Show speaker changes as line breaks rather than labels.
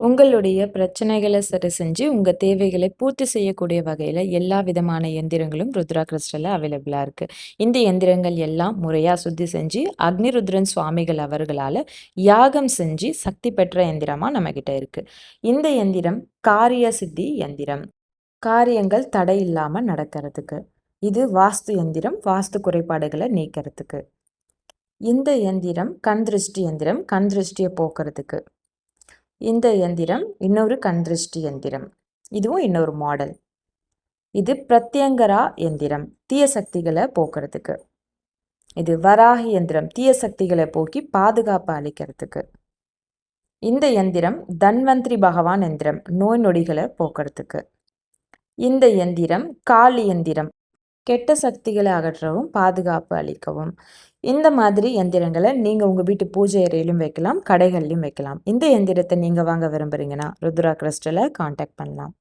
உங்களுடைய பிரச்சனைகளை சரி செஞ்சு, உங்கள் தேவைகளை பூர்த்தி செய்யக்கூடிய வகையில் எல்லா விதமான எந்திரங்களும் ருத்ரா கிறிஸ்டலில் அவைலபிளாக இருக்குது இந்த எந்திரங்கள் எல்லாம் முறையாக சுத்தி செஞ்சு, அக்னிருத்ரன் சுவாமிகள் அவர்களால் யாகம் செஞ்சு சக்தி பெற்ற எந்திரமாக நம்மகிட்ட இருக்குது இந்த எந்திரம் காரிய சித்தி எந்திரம். காரியங்கள் தடை இல்லாமல் நடக்கிறதுக்கு. இது வாஸ்து எந்திரம். வாஸ்து குறைபாடுகளை நீக்கிறதுக்கு. இந்த எந்திரம் கண் திருஷ்டி எந்திரம். கண் திருஷ்டியை போக்குறதுக்கு. இந்த எந்திரம் இன்னொரு கண்திருஷ்டி எந்திரம். இதுவும் இன்னொரு மாடல். இது பிரத்யங்கரா எந்திரம். தீய சக்திகளை போக்குறதுக்கு. இது வராகி எந்திரம். தீய சக்திகளை போக்கி பாதுகாப்பு அளிக்கிறதுக்கு. இந்த எந்திரம் தன்வந்திரி பகவான் எந்திரம். நோய் நொடிகளை போக்குறதுக்கு. இந்த எந்திரம் காளி எந்திரம். கெட்ட சக்திகளை அகற்றவும், பாதுகாப்பு அளிக்கவும். இந்த மாதிரி எந்திரங்களை நீங்கள் உங்கள் வீட்டு பூஜை அறையிலும் வைக்கலாம், கடைகள்லையும் வைக்கலாம். இந்த எந்திரத்தை நீங்கள் வாங்க விரும்புகிறீங்கன்னா ருத்ரா கிறிஸ்டலை காண்டாக்ட் பண்ணலாம்.